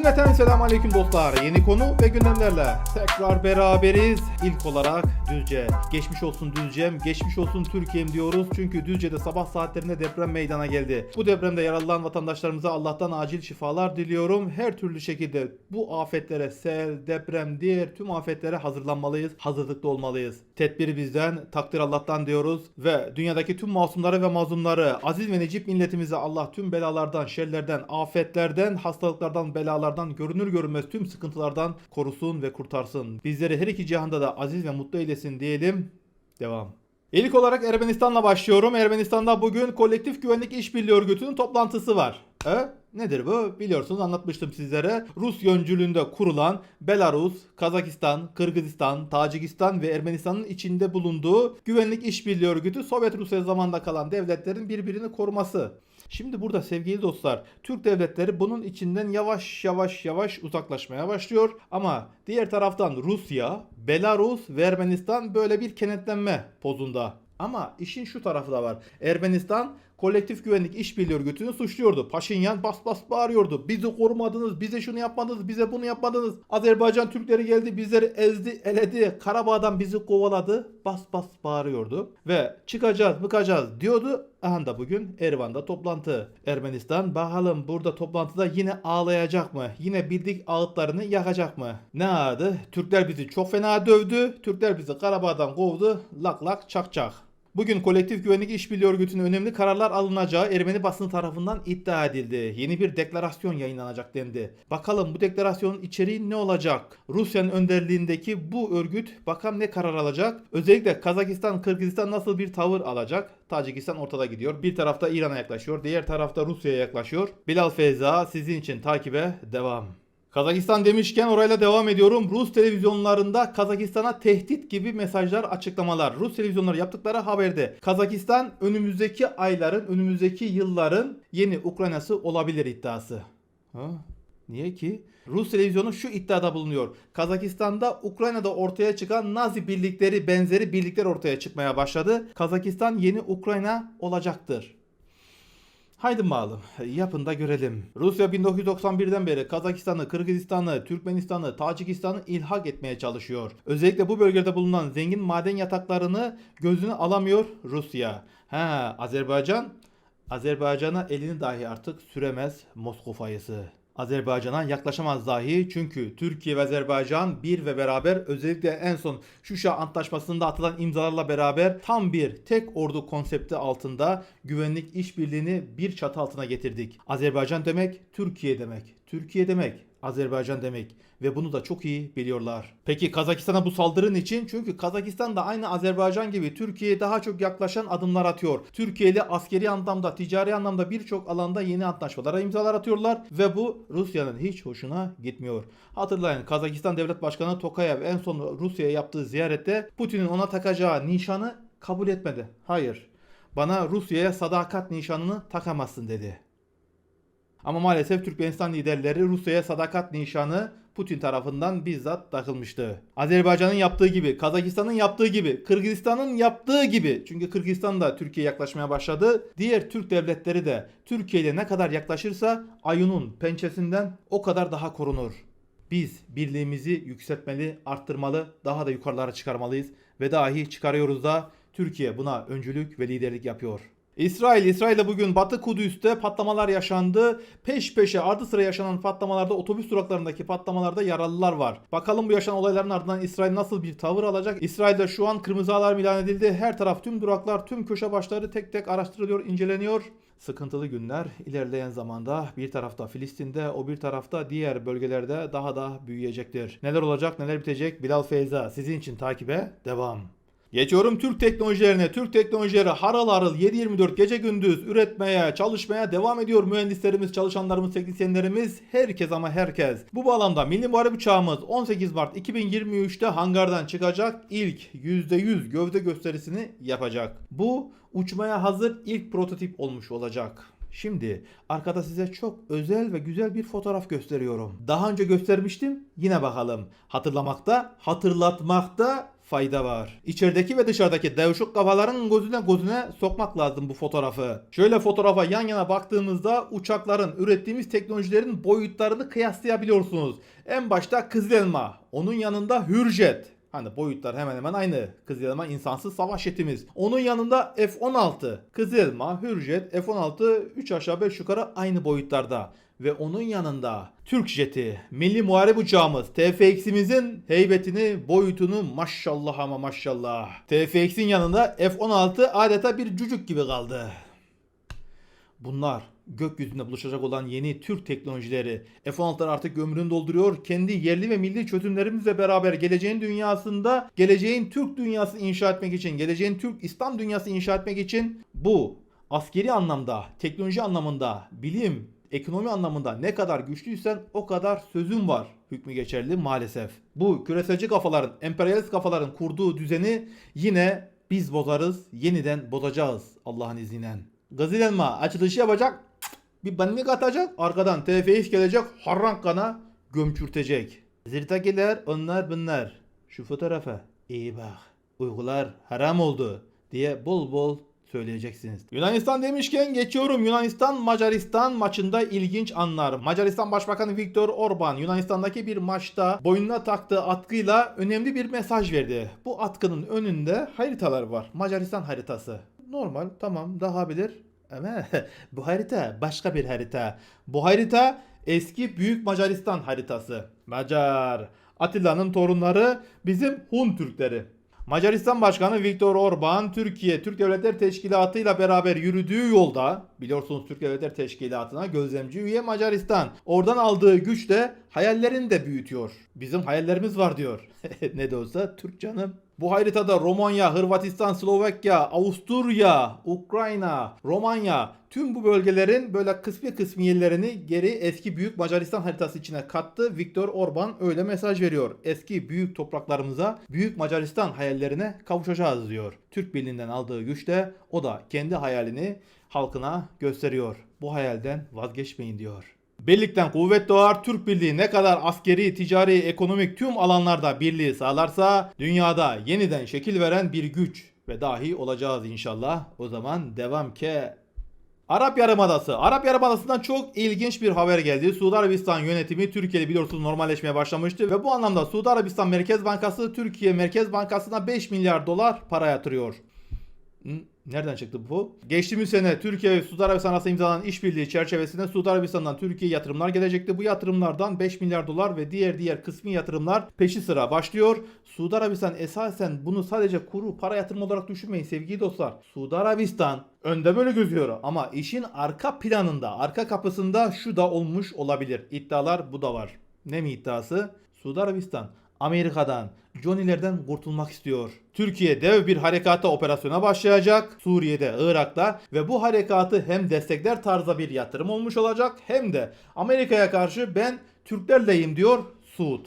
Cümleten selam aleyküm dostlar. Yeni konu ve gündemlerle tekrar beraberiz. İlk olarak Düzce. Geçmiş olsun Düzce'm, geçmiş olsun Türkiye'm diyoruz. Çünkü Düzce'de sabah saatlerinde deprem meydana geldi. Bu depremde yaralılan vatandaşlarımıza Allah'tan acil şifalar diliyorum. Her türlü şekilde bu afetlere, sel, deprem, diğer tüm afetlere hazırlanmalıyız. Hazırlıklı olmalıyız. Tedbiri bizden, takdir Allah'tan diyoruz. Ve dünyadaki tüm masumları ve mazlumları, aziz ve necip milletimize Allah tüm belalardan, şerlerden, afetlerden, hastalıklardan, belalardan, görünür görünmez tüm sıkıntılardan korusun ve kurtarsın. Bizleri her iki cihanda da aziz ve mutlu eylesin diyelim. Devam. İlk olarak Ermenistan'la başlıyorum. Ermenistan'da bugün Kolektif Güvenlik İşbirliği Örgütü'nün toplantısı var. E? Nedir bu? Biliyorsunuz anlatmıştım sizlere. Rus öncülüğünde kurulan Belarus, Kazakistan, Kırgızistan, Tacikistan ve Ermenistan'ın içinde bulunduğu Güvenlik İşbirliği Örgütü Sovyet Rusya zamanında kalan devletlerin birbirini koruması. Şimdi burada sevgili dostlar Türk devletleri bunun içinden yavaş yavaş yavaş uzaklaşmaya başlıyor. Ama diğer taraftan Rusya, Belarus ve Ermenistan böyle bir kenetlenme pozunda. Ama işin şu tarafı da var. Ermenistan Kolektif Güvenlik İşbirliği Örgütü'nü suçluyordu. Paşinyan bas bas bağırıyordu. Bizi korumadınız, bize şunu yapmadınız, bize bunu yapmadınız. Azerbaycan Türkleri geldi, bizleri ezdi, eledi. Karabağ'dan bizi kovaladı. Bas bas bağırıyordu. Ve çıkacağız, bıkacağız diyordu. Aha da bugün Erivan'da toplantı. Ermenistan bakalım burada toplantıda yine ağlayacak mı? Yine bildik ağıtlarını yakacak mı? Ne ağadı? Türkler bizi çok fena dövdü. Türkler bizi Karabağ'dan kovdu. Lak lak çak çak. Bugün Kolektif Güvenlik İşbirliği Örgütü'nün önemli kararlar alınacağı Ermeni basını tarafından iddia edildi. Yeni bir deklarasyon yayınlanacak dendi. Bakalım bu deklarasyonun içeriği ne olacak? Rusya'nın önderliğindeki bu örgüt bakalım ne karar alacak? Özellikle Kazakistan, Kırgızistan nasıl bir tavır alacak? Tacikistan ortada gidiyor. Bir tarafta İran'a yaklaşıyor, diğer tarafta Rusya'ya yaklaşıyor. Bilal Feyza sizin için takibe devam. Kazakistan demişken orayla devam ediyorum. Rus televizyonlarında Kazakistan'a tehdit gibi mesajlar, açıklamalar. Rus televizyonları yaptıkları haberde Kazakistan önümüzdeki ayların, önümüzdeki yılların yeni Ukrayna'sı olabilir iddiası. Ha? Niye ki? Rus televizyonu şu iddiada bulunuyor. Kazakistan'da Ukrayna'da ortaya çıkan Nazi birlikleri benzeri birlikler ortaya çıkmaya başladı. Kazakistan yeni Ukrayna olacaktır. Haydi bakalım yapın da görelim. Rusya 1991'den beri Kazakistan'ı, Kırgızistan'ı, Türkmenistan'ı, Tacikistan'ı ilhak etmeye çalışıyor. Özellikle bu bölgede bulunan zengin maden yataklarını gözünü alamıyor Rusya. Ha Azerbaycan? Azerbaycan'a elini dahi artık süremez Moskova'yısı. Azerbaycan'a yaklaşamaz dahi çünkü Türkiye ve Azerbaycan bir ve beraber özellikle en son Şuşa Antlaşması'nda atılan imzalarla beraber tam bir tek ordu konsepti altında güvenlik işbirliğini bir çatı altına getirdik. Azerbaycan demek Türkiye demek. Türkiye demek Azerbaycan demek ve bunu da çok iyi biliyorlar. Peki Kazakistan'a bu saldırın için? Çünkü Kazakistan da aynı Azerbaycan gibi Türkiye'ye daha çok yaklaşan adımlar atıyor. Türkiye ile askeri anlamda, ticari anlamda birçok alanda yeni antlaşmalara imzalar atıyorlar ve bu Rusya'nın hiç hoşuna gitmiyor. Hatırlayın Kazakistan Devlet Başkanı Tokayev en son Rusya'ya yaptığı ziyarette Putin'in ona takacağı nişanı kabul etmedi. Hayır. Bana Rusya'ya sadakat nişanını takamazsın dedi. Ama maalesef Türkmenistan liderleri Rusya'ya sadakat nişanı Putin tarafından bizzat takılmıştı. Azerbaycan'ın yaptığı gibi, Kazakistan'ın yaptığı gibi, Kırgızistan'ın yaptığı gibi. Çünkü Kırgızistan da Türkiye'ye yaklaşmaya başladı. Diğer Türk devletleri de Türkiye ile ne kadar yaklaşırsa ayının pençesinden o kadar daha korunur. Biz birliğimizi yükseltmeli, arttırmalı, daha da yukarılara çıkarmalıyız ve dahi çıkarıyoruz da Türkiye buna öncülük ve liderlik yapıyor. İsrail, İsrail'de bugün Batı Kudüs'te patlamalar yaşandı. Peş peşe ardı sıra yaşanan patlamalarda otobüs duraklarındaki patlamalarda yaralılar var. Bakalım bu yaşanan olayların ardından İsrail nasıl bir tavır alacak? İsrail'de şu an kırmızı alarm ilan edildi. Her taraf tüm duraklar, tüm köşe başları tek tek araştırılıyor, inceleniyor. Sıkıntılı günler ilerleyen zamanda bir tarafta Filistin'de o bir tarafta diğer bölgelerde daha da büyüyecektir. Neler olacak neler bitecek Bilal Feyza sizin için takibe devam. Geçiyorum Türk teknolojilerine. Türk teknolojileri harıl harıl 7-24 gece gündüz üretmeye, çalışmaya devam ediyor. Mühendislerimiz, çalışanlarımız, teknisyenlerimiz, herkes ama herkes. Bu bağlamda Milli Muharip Uçağımız 18 Mart 2023'te hangardan çıkacak ilk %100 gövde gösterisini yapacak. Bu uçmaya hazır ilk prototip olmuş olacak. Şimdi arkada size çok özel ve güzel bir fotoğraf gösteriyorum. Daha önce göstermiştim. Yine bakalım. Hatırlamakta, hatırlatmakta fayda var. İçerideki ve dışarıdaki devşuk kafaların gözüne gözüne sokmak lazım bu fotoğrafı. Şöyle fotoğrafa yan yana baktığımızda uçakların ürettiğimiz teknolojilerin boyutlarını kıyaslayabiliyorsunuz. En başta Kızıl onun yanında Hürjet. Hani boyutlar hemen hemen aynı. Kızıl Elma insansız savaş jetimiz. Onun yanında F-16. Kızıl Elma, Hürjet, F-16 3 aşağı 5 yukarı aynı boyutlarda. Ve onun yanında Türk jeti, milli muharip uçağımız TFX'imizin heybetini, boyutunu maşallah ama maşallah. TFX'in yanında F-16 adeta bir cücük gibi kaldı. Bunlar gökyüzünde buluşacak olan yeni Türk teknolojileri. F-16'lar artık ömrünü dolduruyor. Kendi yerli ve milli çözümlerimizle beraber geleceğin dünyasında, geleceğin Türk dünyası inşa etmek için, geleceğin Türk İslam dünyası inşa etmek için bu askeri anlamda, teknoloji anlamında, bilim, ekonomi anlamında ne kadar güçlüysen o kadar sözün var hükmü geçerli maalesef. Bu küreselci kafaların, emperyalist kafaların kurduğu düzeni yine biz bozarız, yeniden bozacağız Allah'ın izniyle. Gazil Elma açılışı yapacak, bir bannik atacak, arkadan TFX gelecek, harrankana gömçürtecek. Zirtakiler onlar bunlar. Şu fotoğrafa iyi bak. Uygular haram oldu diye bol bol söyleyeceksiniz. Yunanistan demişken geçiyorum. Yunanistan Macaristan maçında ilginç anlar. Macaristan Başbakanı Viktor Orban Yunanistan'daki bir maçta boynuna taktığı atkıyla önemli bir mesaj verdi. Bu atkının önünde haritalar var. Macaristan haritası. Normal tamam daha bilir. Ama bu harita başka bir harita. Bu harita eski Büyük Macaristan haritası. Macar. Atilla'nın torunları bizim Hun Türkleri. Macaristan Başkanı Viktor Orban Türkiye Türk Devletler Teşkilatı ile beraber yürüdüğü yolda biliyorsunuz Türk Devletler Teşkilatı'na gözlemci üye Macaristan. Oradan aldığı güçle hayallerini de büyütüyor. Bizim hayallerimiz var diyor. ne de olsa Türk canım. Bu haritada Romanya, Hırvatistan, Slovakya, Avusturya, Ukrayna, Romanya tüm bu bölgelerin böyle kısmi kısmi yerlerini geri eski büyük Macaristan haritası içine kattı. Viktor Orban öyle mesaj veriyor. Eski büyük topraklarımıza, büyük Macaristan hayallerine kavuşacağız diyor. Türk Birliği'nden aldığı güçle o da kendi hayalini halkına gösteriyor. Bu hayalden vazgeçmeyin diyor. Birlikten kuvvet doğar. Türk Birliği ne kadar askeri, ticari, ekonomik tüm alanlarda birliği sağlarsa dünyada yeniden şekil veren bir güç ve dahi olacağız inşallah. O zaman devam ke. Arap Yarımadası. Arap Yarımadası'ndan çok ilginç bir haber geldi. Suudi Arabistan yönetimi Türkiye'de biliyorsunuz normalleşmeye başlamıştı ve bu anlamda Suudi Arabistan Merkez Bankası Türkiye Merkez Bankası'na 5 milyar dolar para yatırıyor. Nereden çıktı bu? Geçtiğimiz sene Türkiye ve Suudi Arabistan arasında imzalanan işbirliği çerçevesinde Suudi Arabistan'dan Türkiye'ye yatırımlar gelecekti. Bu yatırımlardan 5 milyar dolar ve diğer diğer kısmi yatırımlar peşi sıra başlıyor. Suudi Arabistan esasen bunu sadece kuru para yatırım olarak düşünmeyin sevgili dostlar. Suudi Arabistan önde böyle gözüyor ama işin arka planında, arka kapısında şu da olmuş olabilir. İddialar bu da var. Ne mi iddiası? Suudi Arabistan Amerika'dan, Johnny'lerden kurtulmak istiyor. Türkiye dev bir harekata operasyona başlayacak. Suriye'de, Irak'ta ve bu harekatı hem destekler tarzda bir yatırım olmuş olacak hem de Amerika'ya karşı ben Türklerleyim diyor Suud.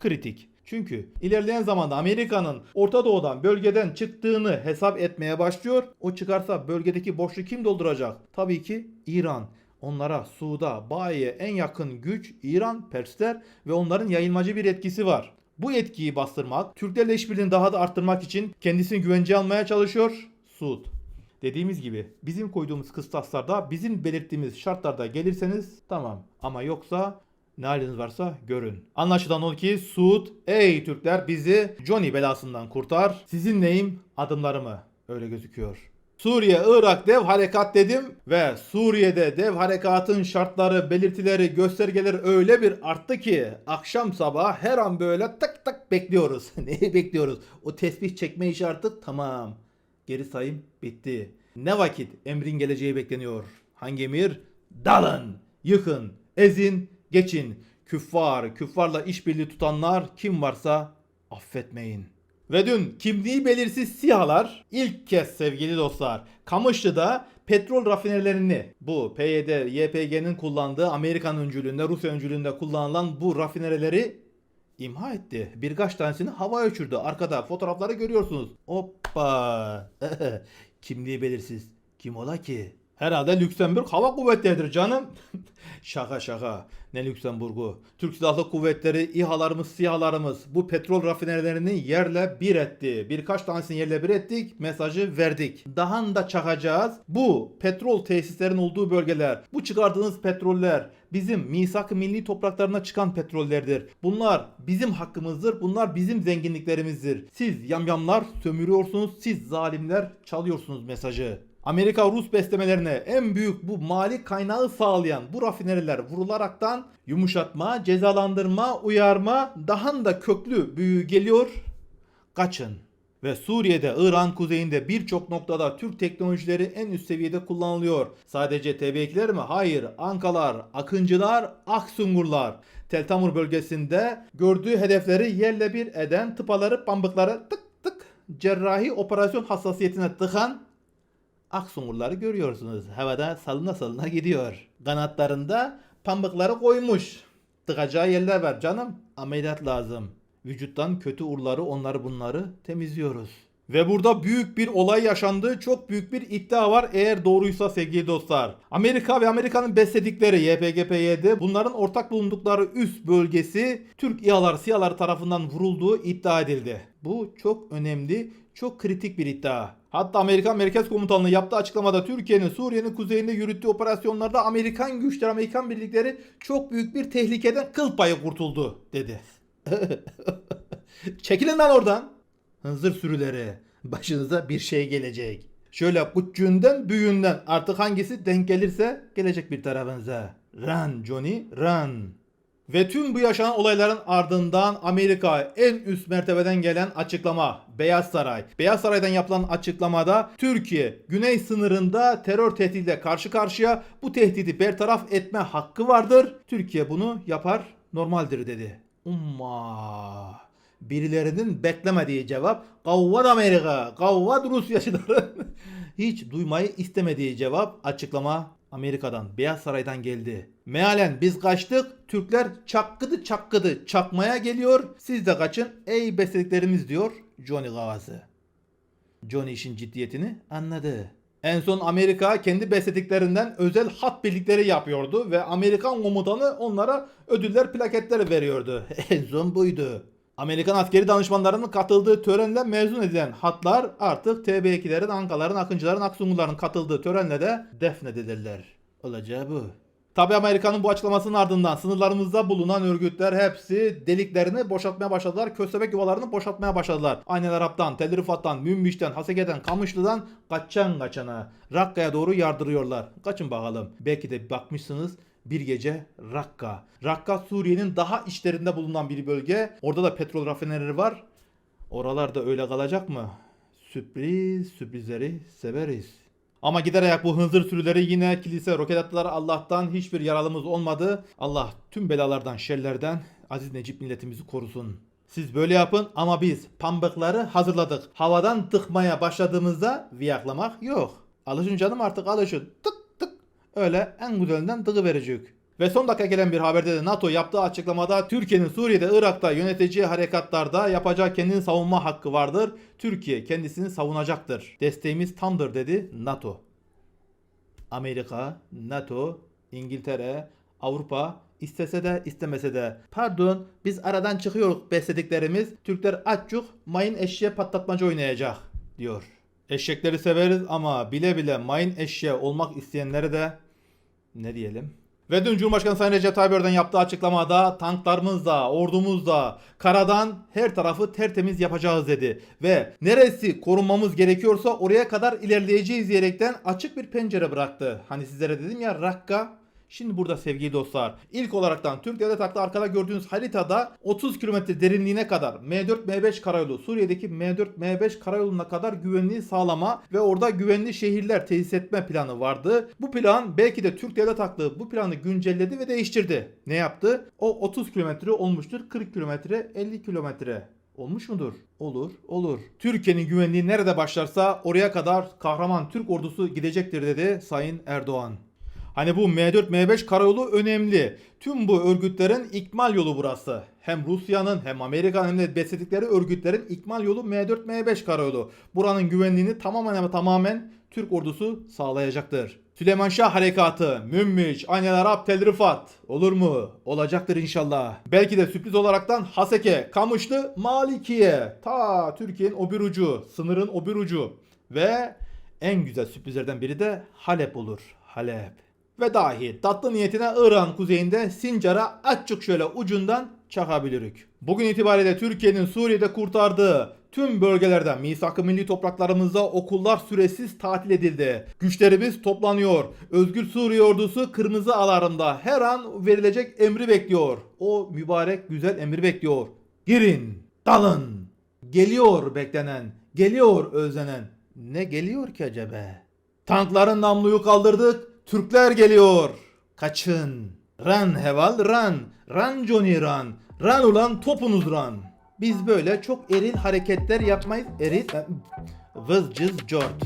Kritik. Çünkü ilerleyen zamanda Amerika'nın Orta Doğu'dan bölgeden çıktığını hesap etmeye başlıyor. O çıkarsa bölgedeki boşluğu kim dolduracak? Tabii ki İran. Onlara Suud'a, Bayi'ye en yakın güç İran, Persler ve onların yayılmacı bir etkisi var. Bu etkiyi bastırmak, Türklerle işbirliğini daha da arttırmak için kendisini güvenceye almaya çalışıyor Suud. Dediğimiz gibi bizim koyduğumuz kıstaslarda bizim belirttiğimiz şartlarda gelirseniz tamam ama yoksa ne haliniz varsa görün. Anlaşılan o ki Suud ey Türkler bizi Johnny belasından kurtar. Sizin neyim adımlarımı öyle gözüküyor. Suriye, Irak dev harekat dedim ve Suriye'de dev harekatın şartları, belirtileri, göstergeleri öyle bir arttı ki akşam sabah her an böyle tık tık bekliyoruz. Neyi bekliyoruz? O tesbih çekme işi artık tamam. Geri sayım bitti. Ne vakit emrin geleceği bekleniyor. Hangi emir? Dalın, yıkın, ezin, geçin. Küffar, küffarla işbirliği tutanlar kim varsa affetmeyin. Ve dün kimliği belirsiz sihalar ilk kez sevgili dostlar Kamışlı'da petrol rafinerilerini bu PYD, YPG'nin kullandığı Amerikan öncülüğünde, Rusya öncülüğünde kullanılan bu rafinerileri imha etti. Birkaç tanesini havaya uçurdu. Arkada fotoğrafları görüyorsunuz. Hoppa. Kimliği belirsiz. Kim ola ki? Herhalde Lüksemburg Hava Kuvvetleri'dir canım. şaka şaka. Ne Lüksemburg'u. Türk Silahlı Kuvvetleri, İHA'larımız, SİHA'larımız bu petrol rafinerilerini yerle bir etti. Birkaç tanesini yerle bir ettik. Mesajı verdik. Daha da çakacağız. Bu petrol tesislerin olduğu bölgeler, bu çıkardığınız petroller bizim misak-ı milli topraklarına çıkan petrollerdir. Bunlar bizim hakkımızdır. Bunlar bizim zenginliklerimizdir. Siz yamyamlar sömürüyorsunuz. Siz zalimler çalıyorsunuz mesajı. Amerika Rus beslemelerine en büyük bu mali kaynağı sağlayan bu rafineriler vurularaktan yumuşatma, cezalandırma, uyarma daha da köklü büyüğü geliyor. Kaçın. Ve Suriye'de, İran kuzeyinde birçok noktada Türk teknolojileri en üst seviyede kullanılıyor. Sadece TB2'ler mi? Hayır. Ankalar, Akıncılar, Aksungurlar. Teltamur bölgesinde gördüğü hedefleri yerle bir eden tıpaları, pambıkları tık tık cerrahi operasyon hassasiyetine tıkan Aksungurları görüyorsunuz. Havada salına salına gidiyor. Kanatlarında pambıkları koymuş. Tıkacağı yerler var canım. Ameliyat lazım. Vücuttan kötü urları onları bunları temizliyoruz. Ve burada büyük bir olay yaşandı. Çok büyük bir iddia var eğer doğruysa sevgili dostlar. Amerika ve Amerika'nın besledikleri YPG-PYD bunların ortak bulundukları üst bölgesi Türk İHA'lar, SİHA'lar tarafından vurulduğu iddia edildi. Bu çok önemli, çok kritik bir iddia. Hatta Amerikan Merkez Komutanlığı yaptığı açıklamada Türkiye'nin Suriye'nin kuzeyinde yürüttüğü operasyonlarda Amerikan güçleri, Amerikan birlikleri çok büyük bir tehlikeden kıl payı kurtuldu dedi. Çekilin lan oradan. Hınzır sürüleri. Başınıza bir şey gelecek. Şöyle küçüğünden büyüğünden artık hangisi denk gelirse gelecek bir tarafınıza. Run Johnny run. Ve tüm bu yaşanan olayların ardından Amerika en üst mertebeden gelen açıklama Beyaz Saray. Beyaz Saray'dan yapılan açıklamada Türkiye güney sınırında terör tehdidiyle karşı karşıya bu tehdidi bertaraf etme hakkı vardır. Türkiye bunu yapar normaldir dedi. Umma. Birilerinin beklemediği cevap kavvat Amerika, kavvat Rusyacıların hiç duymayı istemediği cevap açıklama Amerika'dan, Beyaz Saray'dan geldi. Mealen biz kaçtık, Türkler çakkıdı çakkıdı çakmaya geliyor, siz de kaçın ey beslediklerimiz diyor Johnny Gavası. Johnny işin ciddiyetini anladı. En son Amerika kendi beslediklerinden özel hat birlikleri yapıyordu ve Amerikan komutanı onlara ödüller plaketler veriyordu. En son buydu. Amerikan askeri danışmanlarının katıldığı törenle mezun edilen hatlar artık TB2'lerin, Ankaların, Akıncıların, Aksungurların katıldığı törenle de defnedilirler. Olacağı bu. Tabi Amerika'nın bu açıklamasının ardından sınırlarımızda bulunan örgütler hepsi deliklerini boşaltmaya başladılar. Köstebek yuvalarını boşaltmaya başladılar. Aynel Arap'tan, Tel Rifat'tan, Münbiş'ten, Haseke'den, Kamışlı'dan kaçan kaçana Rakka'ya doğru yardırıyorlar. Kaçın bakalım. Belki de bakmışsınız bir gece Rakka. Rakka Suriye'nin daha içlerinde bulunan bir bölge. Orada da petrol rafinerileri var. Oralarda öyle kalacak mı? Sürpriz, sürprizleri severiz. Ama gider ayak bu hınzır sürüleri yine kilise roket attılar. Allah'tan hiçbir yaralımız olmadı. Allah tüm belalardan, şerlerden aziz Necip milletimizi korusun. Siz böyle yapın ama biz pambıkları hazırladık. Havadan tıkmaya başladığımızda viyaklamak yok. Alışın canım artık alışın. Tık. Öyle en güzelinden tığı verecek. Ve son dakika gelen bir haberde de NATO yaptığı açıklamada Türkiye'nin Suriye'de, Irak'ta yöneteceği harekatlarda yapacağı kendini savunma hakkı vardır. Türkiye kendisini savunacaktır. Desteğimiz tamdır dedi NATO. Amerika, NATO, İngiltere, Avrupa istese de istemese de pardon biz aradan çıkıyoruz beslediklerimiz Türkler aççuk mayın eşeğe patlatmaca oynayacak diyor. Eşekleri severiz ama bile bile mayın eşeğe olmak isteyenlere de ne diyelim? Ve dün Cumhurbaşkanı Sayın Recep Tayyip Erdoğan yaptığı açıklamada tanklarımızla, ordumuzla, karadan her tarafı tertemiz yapacağız dedi. Ve neresi korunmamız gerekiyorsa oraya kadar ilerleyeceğiz diyerekten açık bir pencere bıraktı. Hani sizlere dedim ya Rakka Şimdi burada sevgili dostlar ilk olaraktan Türk Devlet Hakkı arkada gördüğünüz haritada 30 kilometre derinliğine kadar M4 M5 karayolu Suriye'deki M4 M5 karayoluna kadar güvenliği sağlama ve orada güvenli şehirler tesis etme planı vardı. Bu plan belki de Türk Devlet Hakkı bu planı güncelledi ve değiştirdi. Ne yaptı? O 30 kilometre olmuştur 40 kilometre 50 kilometre. Olmuş mudur? Olur, olur. Türkiye'nin güvenliği nerede başlarsa oraya kadar kahraman Türk ordusu gidecektir dedi Sayın Erdoğan. Hani bu M4 M5 karayolu önemli. Tüm bu örgütlerin ikmal yolu burası. Hem Rusya'nın hem Amerika'nın hem de besledikleri örgütlerin ikmal yolu M4 M5 karayolu. Buranın güvenliğini tamamen ama tamamen Türk ordusu sağlayacaktır. Süleyman Şah harekatı, Münbiç, Anyal Arap, Tel. Olur mu? Olacaktır inşallah. Belki de sürpriz olaraktan Haseke, Kamışlı, Malikiye. Ta Türkiye'nin o bir ucu, sınırın o bir ucu. Ve en güzel sürprizlerden biri de Halep olur. Halep. Ve dahi tatlı niyetine İran kuzeyinde Sincar'a açık şöyle ucundan çakabilirik. Bugün itibariyle Türkiye'nin Suriye'de kurtardığı tüm bölgelerden misak-ı milli topraklarımızda okullar süresiz tatil edildi. Güçlerimiz toplanıyor. Özgür Suriye ordusu kırmızı alarmda her an verilecek emri bekliyor. O mübarek güzel emri bekliyor. Girin, dalın. Geliyor beklenen, geliyor özlenen. Ne geliyor ki acaba? Tankların namluyu kaldırdık. Türkler geliyor. Kaçın. Ran heval ran. Ran Johnny ran. Ran ulan topunuz ran. Biz böyle çok eril hareketler yapmayız. Eril... e, Vız cız cort.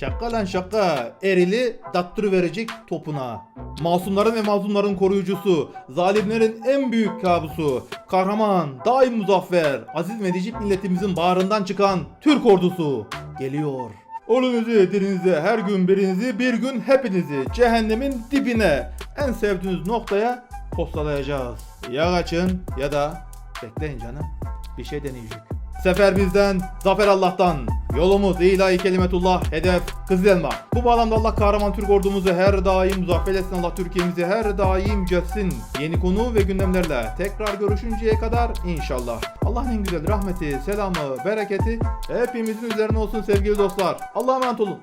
Şaka lan şaka. Erili dattırı verecek topuna. Masumların ve mazlumların koruyucusu. Zalimlerin en büyük kabusu. Kahraman, daim muzaffer. Aziz ve necip milletimizin bağrından çıkan Türk ordusu. Geliyor. Oğlunuzu dirinize her gün birinizi bir gün hepinizi cehennemin dibine en sevdiğiniz noktaya postalayacağız. Ya kaçın ya da bekleyin canım bir şey deneyecek. Sefer bizden, zafer Allah'tan. Yolumuz ilahi kelimetullah, hedef Kızıl. Bu bağlamda Allah kahraman Türk ordumuzu her daim muzaffer etsin. Allah Türkiye'mizi her daim yüceltsin. Yeni konu ve gündemlerle tekrar görüşünceye kadar inşallah. Allah'ın en güzel rahmeti, selamı, bereketi hepimizin üzerine olsun sevgili dostlar. Allah'a emanet olun.